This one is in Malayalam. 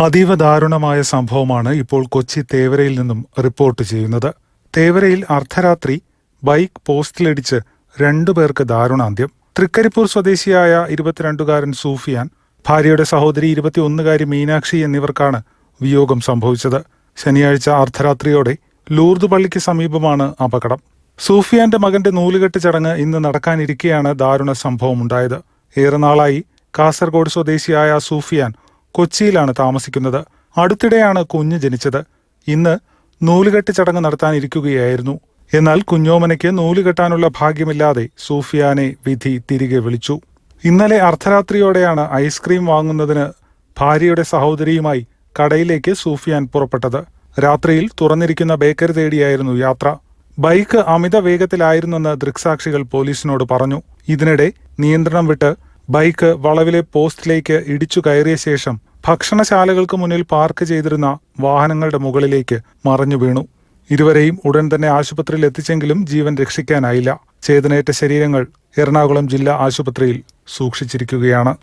അതീവ ദാരുണമായ സംഭവമാണ് ഇപ്പോൾ കൊച്ചി തേവരയിൽ നിന്നും റിപ്പോർട്ട് ചെയ്യുന്നത്. തേവരയിൽ അർദ്ധരാത്രി ബൈക്ക് പോസ്റ്റിലിടിച്ച് രണ്ടുപേർക്ക് ദാരുണാന്ത്യം. തൃക്കരിപ്പൂർ സ്വദേശിയായ ഇരുപത്തിരണ്ടുകാരൻ സൂഫിയാൻ ഭാര്യയുടെ സഹോദരി ഇരുപത്തിയൊന്നുകാരി മീനാക്ഷി എന്നിവർക്കാണ് വിയോഗം സംഭവിച്ചത്. ശനിയാഴ്ച അർദ്ധരാത്രിയോടെ ലൂർദ് പള്ളിക്ക് സമീപമാണ് അപകടം. സൂഫിയാന്റെ മകന്റെ നൂലുകെട്ട് ചടങ്ങ് ഇന്ന് നടക്കാനിരിക്കെയാണ് ദാരുണ സംഭവമുണ്ടായത്. ഏറെ നാളായി കാസർഗോഡ് സ്വദേശിയായ സൂഫിയാൻ കൊച്ചിയിലാണ് താമസിക്കുന്നത്. അടുത്തിടെയാണ് കുഞ്ഞ് ജനിച്ചത്. ഇന്ന് നൂലുകെട്ട് ചടങ്ങ് നടത്താനിരിക്കുകയായിരുന്നു. എന്നാൽ കുഞ്ഞോമനയ്ക്ക് നൂലുകെട്ടാനുള്ള ഭാഗ്യമില്ലാതെ സൂഫിയാനെ വിധി തിരികെ വിളിച്ചു. ഇന്നലെ അർദ്ധരാത്രിയോടെയാണ് ഐസ്ക്രീം വാങ്ങുന്നതിന് ഭാര്യയുടെ സഹോദരിയുമായി കടയിലേക്ക് സൂഫിയാൻ പുറപ്പെട്ടത്. രാത്രിയിൽ തുറന്നിരിക്കുന്ന ബേക്കറി തേടിയായിരുന്നു യാത്ര. ബൈക്ക് അമിത വേഗത്തിലായിരുന്നെന്ന് ദൃക്സാക്ഷികൾ പോലീസിനോട് പറഞ്ഞു. ഇതിനിടെ നിയന്ത്രണം വിട്ട് ബൈക്ക് വളവിലെ പോസ്റ്റിലേക്ക് ഇടിച്ചു കയറിയ ശേഷം ഭക്ഷണശാലകൾക്ക് മുന്നിൽ പാർക്ക് ചെയ്തിരുന്ന വാഹനങ്ങളുടെ മുകളിലേക്ക് മറഞ്ഞു വീണു. ഇരുവരെയും ഉടൻ തന്നെ ആശുപത്രിയിൽ എത്തിച്ചെങ്കിലും ജീവൻ രക്ഷിക്കാനായില്ല. ചേതനേറ്റ ശരീരങ്ങൾ എറണാകുളം ജില്ലാ ആശുപത്രിയിൽ സൂക്ഷിച്ചിരിക്കുകയാണ്.